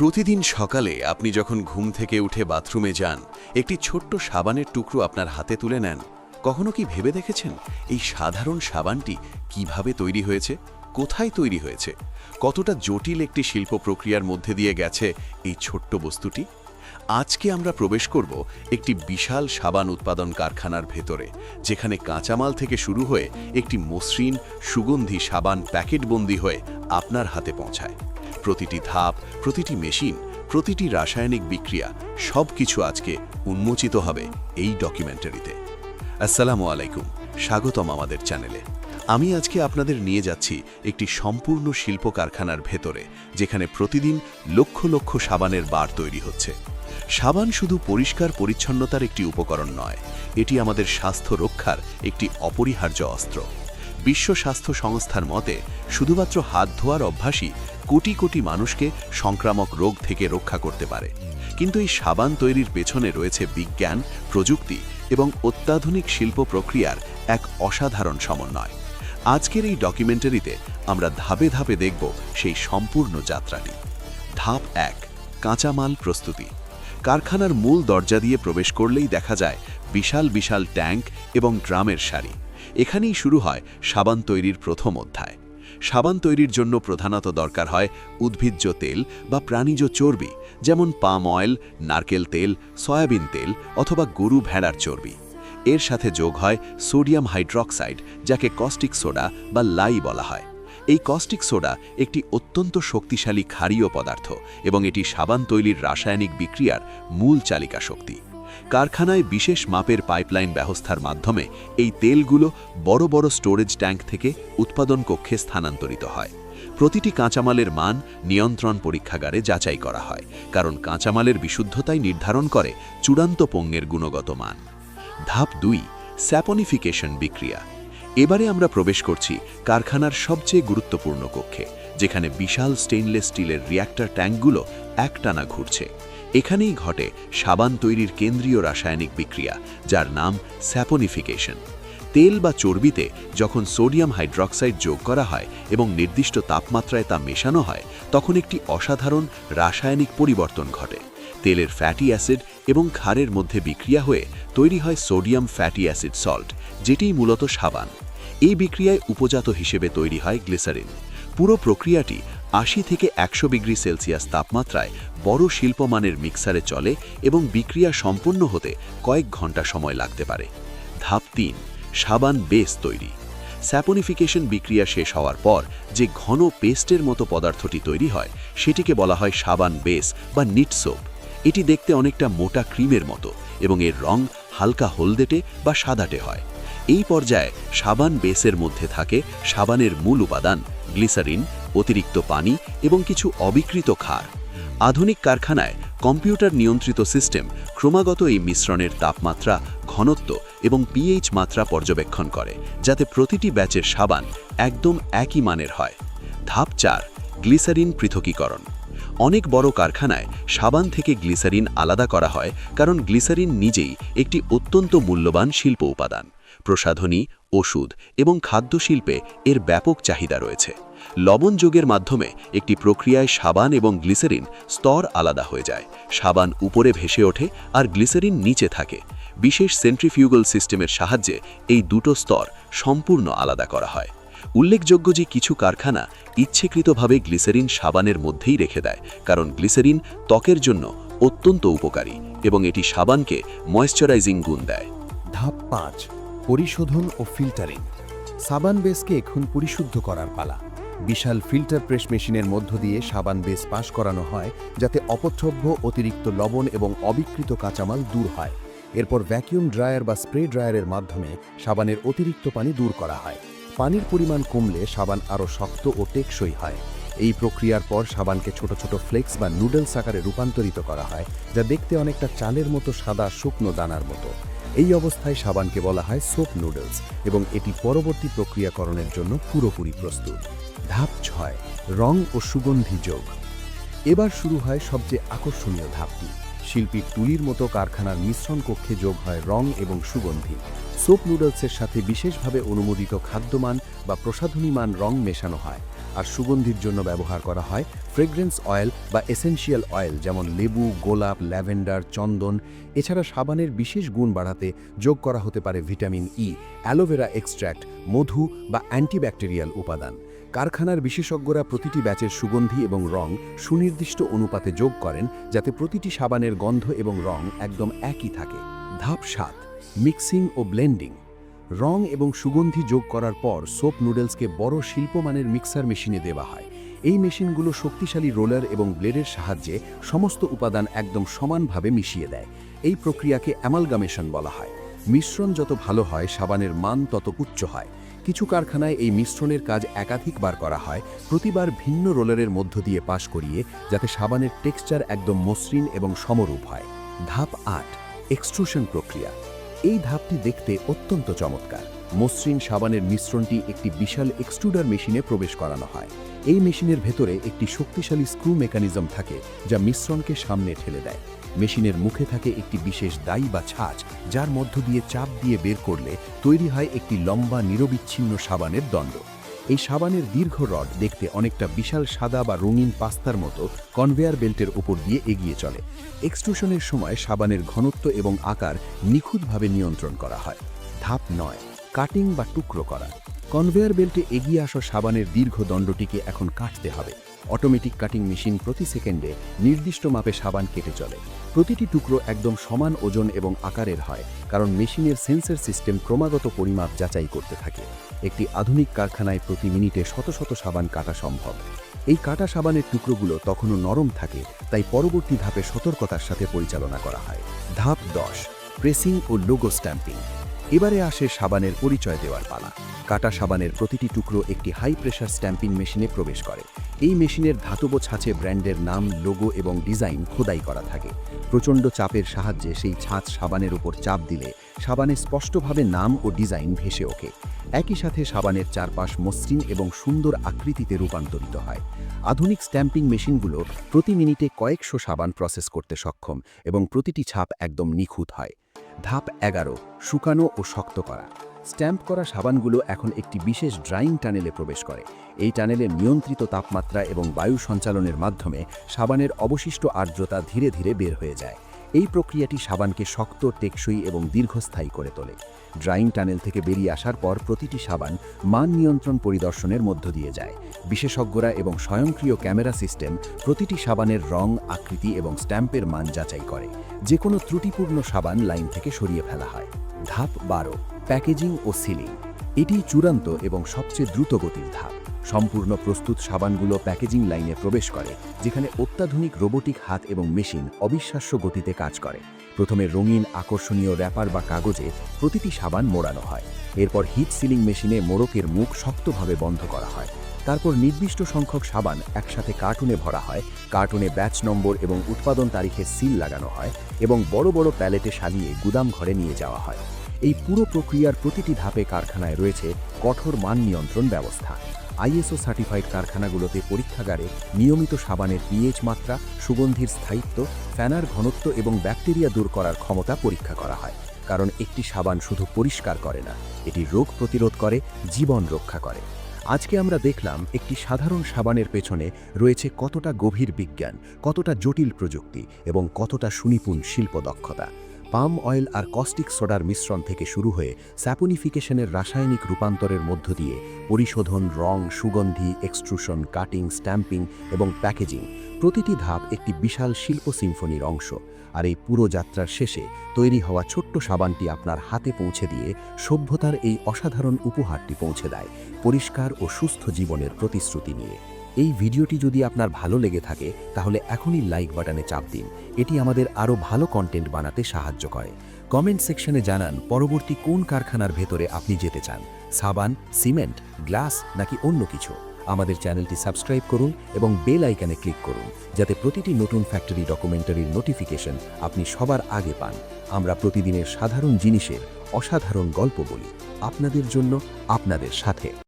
প্রতিদিন সকালে আপনি যখন ঘুম থেকে উঠে বাথরুমে যান, একটি ছোট্ট সাবানের টুকরো আপনার হাতে তুলে নেন। কখনো কি ভেবে দেখেছেন এই সাধারণ সাবানটি কীভাবে তৈরি হয়েছে? কোথায় তৈরি হয়েছে? কতটা জটিল একটি শিল্প প্রক্রিয়ার মধ্যে দিয়ে গেছে এই ছোট্ট বস্তুটি? আজকে আমরা প্রবেশ করব একটি বিশাল সাবান উৎপাদন কারখানার ভেতরে, যেখানে কাঁচামাল থেকে শুরু হয়ে একটি মসৃণ, সুগন্ধি সাবান প্যাকেটবন্দি হয়ে আপনার হাতে পৌঁছায়। প্রতিটি ধাপ, প্রতিটি মেশিন, প্রতিটি রাসায়নিক বিক্রিয়া সব কিছু আজকে উন্মোচিত হবে এই ডকুমেন্টারিতে আসসালামু আলাইকুম, স্বাগতম আমাদের চ্যানেলে আমি আজকে আপনাদের নিয়ে যাচ্ছি একটি সম্পূর্ণ শিল্প কারখানার ভেতরে, যেখানে প্রতিদিন লক্ষ লক্ষ সাবানের বার তৈরি হচ্ছে। সাবান শুধু পরিষ্কার পরিচ্ছন্নতার একটি উপকরণ নয়, এটি আমাদের স্বাস্থ্য রক্ষার একটি অপরিহার্য অস্ত্র। বিশ্ব স্বাস্থ্য সংস্থার মতে, শুধুমাত্র হাত ধোয়ার অভ্যাসই কোটি কোটি মানুষকে সংক্রামক রোগ থেকে রক্ষা করতে পারে। কিন্তু এই সাবান তৈরির পেছনে রয়েছে বিজ্ঞান, প্রযুক্তি এবং অত্যাধুনিক শিল্প প্রক্রিয়ার এক অসাধারণ সমন্বয়। আজকের এই ডকুমেন্টারিতে আমরা ধাপে ধাপে দেখব সেই সম্পূর্ণ যাত্রাটি। ধাপ এক, কাঁচামাল প্রস্তুতি। কারখানার মূল দরজা দিয়ে প্রবেশ করলেই দেখা যায় বিশাল বিশাল ট্যাঙ্ক এবং ড্রামের সারি। এখানেই শুরু হয় সাবান তৈরির প্রথম অধ্যায়। সাবান তৈরির জন্য প্রধানত দরকার হয় উদ্ভিজ্জ তেল বা প্রাণীজ চর্বি, যেমন পাম অয়েল, নারকেল তেল, সয়াবিন তেল অথবা গরু ভেড়ার চর্বি। এর সাথে যোগ হয় সোডিয়াম হাইড্রক্সাইড, যাকে কস্টিক সোডা বা লাই বলা হয়। এই কস্টিক সোডা একটি অত্যন্ত শক্তিশালী ক্ষারীয় পদার্থ এবং এটি সাবান তৈরির রাসায়নিক বিক্রিয়ার মূল চালিকা শক্তি কারখানায় বিশেষ মাপের পাইপলাইন ব্যবস্থার মাধ্যমে এই তেলগুলো বড় বড় স্টোরেজ ট্যাঙ্ক থেকে উৎপাদন কক্ষে স্থানান্তরিত হয়। প্রতিটি কাঁচামালের মান নিয়ন্ত্রণ পরীক্ষাগারে যাচাই করা হয়, কারণ কাঁচামালের বিশুদ্ধতাই নির্ধারণ করে চূড়ান্ত পণ্যের গুণগত মান। ধাপ দুই, স্যাপনিফিকেশন বিক্রিয়া। এবারে আমরা প্রবেশ করছি কারখানার সবচেয়ে গুরুত্বপূর্ণ কক্ষে, যেখানে বিশাল স্টেইনলেস স্টিলের রিয়্যাক্টর ট্যাঙ্কগুলো একটানা ঘুরছে। এখানেই ঘটে সাবান তৈরির কেন্দ্রীয় রাসায়নিক বিক্রিয়া, যার নাম স্যাপনিফিকেশন। তেল বা চর্বিতে যখন সোডিয়াম হাইড্রক্সাইড যোগ করা হয় এবং নির্দিষ্ট তাপমাত্রায় তা মেশানো হয়, তখন একটি অসাধারণ রাসায়নিক পরিবর্তন ঘটে। তেলের ফ্যাটি অ্যাসিড এবং ক্ষারের মধ্যে বিক্রিয়া হয়ে তৈরি হয় সোডিয়াম ফ্যাটি অ্যাসিড সল্ট, যেটিই মূলত সাবান। এই বিক্রিয়ায় উপজাত হিসেবে তৈরি হয় গ্লিসারিন। পুরো প্রক্রিয়াটি আশি থেকে একশো ডিগ্রি সেলসিয়াস তাপমাত্রায় বড় শিল্পমানের মিক্সারে চলে এবং বিক্রিয়া সম্পন্ন হতে কয়েক ঘণ্টা সময় লাগতে পারে। ধাপ তিন, সাবান বেস তৈরি। স্যাপনিফিকেশন বিক্রিয়া শেষ হওয়ার পর যে ঘন পেস্টের মতো পদার্থটি তৈরি হয়, সেটিকে বলা হয় সাবান বেস বা নিট সোপ। এটি দেখতে অনেকটা মোটা ক্রিমের মতো এবং এর রং হালকা হলদেটে বা সাদাটে হয়। এই পর্যায়ে সাবান বেসের মধ্যে থাকে সাবানের মূল উপাদান গ্লিসারিন অতিরিক্ত পানি এবং কিছু অবিকৃত ক্ষার। আধুনিক কারখানায় কম্পিউটার নিয়ন্ত্রিত সিস্টেম ক্রমাগত এই মিশ্রণের তাপমাত্রা, ঘনত্ব এবং পিএইচ মাত্রা পর্যবেক্ষণ করে, যাতে প্রতিটি ব্যাচের সাবান একদম একই মানের হয়। ধাপ চার, গ্লিসারিন পৃথকীকরণ। অনেক বড় কারখানায় সাবান থেকে গ্লিসারিন আলাদা করা হয়, কারণ গ্লিসারিন নিজেই একটি অত্যন্ত মূল্যবান শিল্প উপাদান। প্রসাধনী, ওষুধ এবং খাদ্য শিল্পে এর ব্যাপক চাহিদা রয়েছে। লবণ যোগের মাধ্যমে একটি প্রক্রিয়ায় সাবান এবং গ্লিসেরিন স্তর আলাদা হয়ে যায়। সাবান উপরে ভেসে ওঠে আর গ্লিসেরিন নিচে থাকে। বিশেষ সেন্ট্রিফিউগল সিস্টেমের সাহায্যে এই দুটো স্তর সম্পূর্ণ আলাদা করা হয়। উল্লেখযোগ্য যে কিছু কারখানা ইচ্ছেকৃতভাবে গ্লিসেরিন সাবানের মধ্যেই রেখে দেয়, কারণ গ্লিসেরিন ত্বকের জন্য অত্যন্ত উপকারী এবং এটি সাবানকে ময়েশ্চারাইজিং গুণ দেয়। ধাপ পাঁচ পরিশোধন ও ফিল্টারিং। সাবান বেসকে এখন পরিশুদ্ধ করার পালা। বিশাল ফিল্টার প্রেস মেশিনের মধ্য দিয়ে সাবান বেস পাস করানো হয়, যাতে অপদ্রব্য অতিরিক্ত লবণ এবং অবিকৃত কাঁচামাল দূর হয়। এরপর ভ্যাকিউম ড্রায়ার বা স্প্রে ড্রায়ারের মাধ্যমে সাবানের অতিরিক্ত পানি দূর করা হয়। পানির পরিমাণ কমলে সাবান আরও শক্ত ও টেকসই হয়। এই প্রক্রিয়ার পর সাবানকে ছোট ছোট ফ্লেক্স বা নুডলস আকারে রূপান্তরিত করা হয়, যা দেখতে অনেকটা চালের মতো সাদা শুকনো দানার মতো। এই অবস্থায় সাবানকে বলা হয় সোপ নুডলস এবং এটি পরবর্তী প্রক্রিয়াকরণের জন্য পুরোপুরি প্রস্তুত। ধাপ ছয়, রং ও সুগন্ধি যোগ। এবার শুরু হয় সবচেয়ে আকর্ষণীয় ধাপটি। শিল্পীর তুলির মতো কারখানার মিশ্রণ কক্ষে যোগ হয় রং এবং সুগন্ধি। সোপ নুডলসের সাথে বিশেষভাবে অনুমোদিত খাদ্যমান বা প্রসাধনী মান রং মেশানো হয়। আর সুগন্ধির জন্য ব্যবহার করা হয় ফ্রেগ্রেন্স অয়েল বা এসেনশিয়াল অয়েল, যেমন লেবু, গোলাপ, ল্যাভেন্ডার, চন্দন। এছাড়া সাবানের বিশেষ গুণ বাড়াতে যোগ করা হতে পারে vitamin E aloe vera extract, মধু বা অ্যান্টিব্যাকটেরিয়াল উপাদান। কারখানার বিশেষজ্ঞরা প্রতিটি ব্যাচের সুগন্ধি এবং রং সুনির্দিষ্ট অনুপাতে যোগ করেন যাতে প্রতিটি সাবানের গন্ধ এবং রং একদম একই থাকে। ধাপ সাত মিক্সিং ও ব্লেন্ডিং। রং এবং সুগন্ধি যোগ করার পর সোপ নুডলসকে বড় শিল্পমানের মিক্সার মেশিনে দেওয়া হয়। এই মেশিনগুলো শক্তিশালী রোলার এবং ব্লেডের সাহায্যে সমস্ত উপাদান একদম সমানভাবে মিশিয়ে দেয়। এই প্রক্রিয়াকে অ্যামালগামেশন বলা হয়। মিশ্রণ যত ভালো হয়, সাবানের মান তত উচ্চ হয়। কিছু কারখানায় এই মিশ্রণের কাজ একাধিকবার করা হয়, প্রতিবার ভিন্ন রোলারের মধ্য দিয়ে পাশ করিয়ে যাতে সাবানের টেক্সচার একদম মসৃণ এবং সমরূপ হয়। ধাপ আট, এক্সট্রুশন প্রক্রিয়া। এই ধাপটি দেখতে অত্যন্ত চমৎকার। মসৃণ সাবানের মিশ্রণটি একটি বিশাল এক্সট্রুডার মেশিনে প্রবেশ করানো হয়। এই মেশিনের ভেতরে একটি শক্তিশালী স্ক্রু মেকানিজম থাকে, যা মিশ্রণকে সামনে ঠেলে দেয়। মেশিনের মুখে থাকে একটি বিশেষ দায়ী বা ছাঁচ, যার মধ্য দিয়ে চাপ দিয়ে বের করলে তৈরি হয় একটি লম্বা নিরবিচ্ছিন্ন সাবানের দণ্ড। এই সাবানের দীর্ঘ রড দেখতে অনেকটা বিশাল সাদা বা রঙিন পাস্তার মতো কনভেয়ার বেল্টের উপর দিয়ে এগিয়ে চলে। এক্সট্রুশনের সময় সাবানের ঘনত্ব এবং আকার নিখুঁতভাবে নিয়ন্ত্রণ করা হয়। ধাপ নয়, কাটিং বা টুকরো করা। কনভেয়ার বেল্টে এগিয়ে আসা সাবানের দীর্ঘ দণ্ডটিকে এখন কাটতে হবে। অটোমেটিক কাটিং মেশিন প্রতি সেকেন্ডে নির্দিষ্ট মাপে সাবান কেটে চলে। প্রতিটি টুকরো একদম সমান ওজন এবং আকারের হয়, কারণ মেশিনের সেন্সর সিস্টেম ক্রমাগত পরিমাপ যাচাই করতে থাকে। একটি আধুনিক কারখানায় প্রতি মিনিটে শত শত সাবান কাটা সম্ভব। এই কাটা সাবানের টুকরোগুলো তখনও নরম থাকে, তাই পরবর্তী ধাপে সতর্কতার সাথে পরিচালনা করা হয়। ধাপ দশ, প্রেসিং ও লোগো স্ট্যাম্পিং। এবারে আসে সাবানের পরিচয় দেওয়ার পালা। কাটা সাবানের প্রতিটি টুকরো একটি হাই প্রেশার স্ট্যাম্পিং মেশিনে প্রবেশ করে। এই মেশিনের ধাতব ছাঁচে ব্র্যান্ডের নাম লোগো এবং ডিজাইন খোদাই করা থাকে। প্রচণ্ড চাপের সাহায্যে সেই ছাঁচ সাবানের উপর চাপ দিলে সাবানে স্পষ্টভাবে নাম ও ডিজাইন ভেসে ওঠে। একই সাথে সাবানের চারপাশ মসৃণ এবং সুন্দর আকৃতিতে রূপান্তরিত হয়। আধুনিক স্ট্যাম্পিং মেশিনগুলো প্রতি মিনিটে কয়েকশো সাবান প্রসেস করতে সক্ষম এবং প্রতিটি ছাপ একদম নিখুঁত হয়। ধাপ এগারো, শুকানো ও শক্ত করা। স্ট্যাম্প করা সাবানগুলো এখন একটি বিশেষ ড্রাইং টানেলে প্রবেশ করে। এই টানেলে নিয়ন্ত্রিত তাপমাত্রা এবং বায়ু সঞ্চালনের মাধ্যমে সাবানের অবশিষ্ট আর্দ্রতা ধীরে ধীরে বের হয়ে যায়। এই প্রক্রিয়াটি সাবানকে শক্ত, টেকসই এবং দীর্ঘস্থায়ী করে তোলে। ড্রাইং টানেল থেকে বেরিয়ে আসার পর প্রতিটি সাবান মান নিয়ন্ত্রণ পরিদর্শনের মধ্য দিয়ে যায়। বিশেষজ্ঞরা এবং স্বয়ংক্রিয় ক্যামেরা সিস্টেম প্রতিটি সাবানের রং, আকৃতি এবং স্ট্যাম্পের মান যাচাই করে। যে কোনো ত্রুটিপূর্ণ সাবান লাইন থেকে সরিয়ে ফেলা হয়। ধাপ বারো, প্যাকেজিং ও সিলিং। এটি চূড়ান্ত এবং সবচেয়ে দ্রুত গতির ধাপ। সম্পূর্ণ প্রস্তুত সাবানগুলো প্যাকেজিং লাইনে প্রবেশ করে, যেখানে অত্যাধুনিক রোবোটিক হাত এবং মেশিন অবিশ্বাস্য গতিতে কাজ করে। প্রথমে রঙিন আকর্ষণীয় র্যাপার বা কাগজে প্রতিটি সাবান মোড়ানো হয়। এরপর হিট সিলিং মেশিনে মোড়কের মুখ শক্তভাবে বন্ধ করা হয়। তারপর নির্দিষ্ট সংখ্যক সাবান একসাথে কার্টুনে ভরা হয় কার্টুনে ব্যাচ নম্বর এবং উৎপাদন তারিখে সিল লাগানো হয় এবং বড় বড় প্যালেটে সাজিয়ে গুদাম ঘরে নিয়ে যাওয়া হয়। এই পুরো প্রক্রিয়ার প্রতিটি ধাপে কারখানায় রয়েছে কঠোর মান নিয়ন্ত্রণ ব্যবস্থা। আইএসও সার্টিফাইড কারখানাগুলোতে পরীক্ষাগারে নিয়মিত সাবানের পিএইচ মাত্রা, সুগন্ধির স্থায়িত্ব ফ্যানার ঘনত্ব এবং ব্যাকটেরিয়া দূর করার ক্ষমতা পরীক্ষা করা হয়। কারণ একটি সাবান শুধু পরিষ্কার করে না, এটি রোগ প্রতিরোধ করে, জীবন রক্ষা করে। আজকে আমরা দেখলাম একটি সাধারণ সাবানের পেছনে রয়েছে কতটা গভীর বিজ্ঞান, কতটা জটিল প্রযুক্তি এবং কতটা সুনিপুণ শিল্প দক্ষতা পাম অয়েল আর কস্টিক সোডার মিশ্রণ থেকে শুরু হয়ে স্যাপনিফিকেশনের রাসায়নিক রূপান্তরের মধ্য দিয়ে পরিশোধন, রং, সুগন্ধি, এক্সট্রুশন, কাটিং, স্ট্যাম্পিং এবং প্যাকেজিং প্রতিটি ধাপ একটি বিশাল শিল্প সিম্ফনির অংশ। আর এই পুরো যাত্রার শেষে তৈরি হওয়া ছোট্ট সাবানটি আপনার হাতে পৌঁছে দিয়ে সভ্যতার এই অসাধারণ উপহারটি পৌঁছে দেয় পরিষ্কার ও সুস্থ জীবনের প্রতিশ্রুতি নিয়ে। এই ভিডিওটি যদি আপনার ভালো লেগে থাকে, তাহলে এখনই লাইক বাটনে চাপ দিন। এটি আমাদের আরও ভালো কন্টেন্ট বানাতে সাহায্য করে। কমেন্ট সেকশনে জানান পরবর্তী কোন কারখানার ভেতরে আপনি যেতে চান। সাবান সিমেন্ট গ্লাস নাকি অন্য কিছু? আমাদের চ্যানেলটি সাবস্ক্রাইব করুন এবং বেল আইকনে ক্লিক করুন, যাতে প্রতিটি নতুন ফ্যাক্টরি ডকুমেন্টারির নোটিফিকেশন আপনি সবার আগে পান। আমরা প্রতিদিনের সাধারণ জিনিসের অসাধারণ গল্প বলি। আপনাদের জন্য, আপনাদের সাথে।